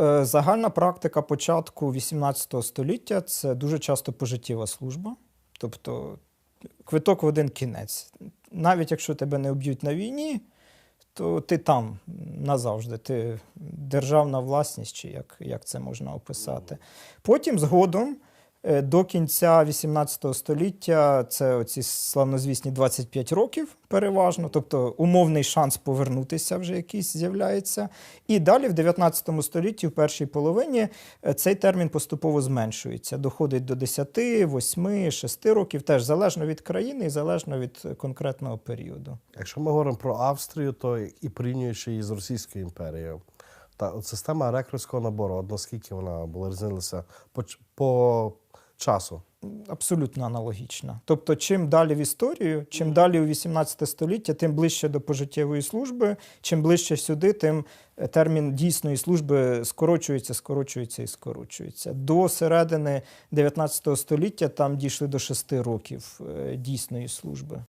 е, загальна практика початку 18 століття це дуже часто пожиттєва служба. Тобто квиток в один кінець. Навіть якщо тебе не об'ють на війні, то ти там назавжди, ти державна власність, чи як, як це можна описати. Потім згодом. Е, До кінця 18 століття це оці славнозвісні 25 років переважно, тобто умовний шанс повернутися вже якийсь з'являється. І далі в 19 столітті, в першій половині, е, цей термін поступово зменшується. Доходить до 10, 8, 6 років, теж залежно від країни і залежно від конкретного періоду. Якщо ми говоримо про Австрію, то і порівнюючи її з Російською імперією, та от система рекрутського набору, от наскільки вона була різнилася по часу. Абсолютно аналогічна. Тобто, чим далі в історію, чим далі у 18 століття, тим ближче до пожиттєвої служби, чим ближче сюди, тим е, термін дійсної служби скорочується, скорочується і скорочується. До середини 19 століття там дійшли до 6 років е, дійсної служби.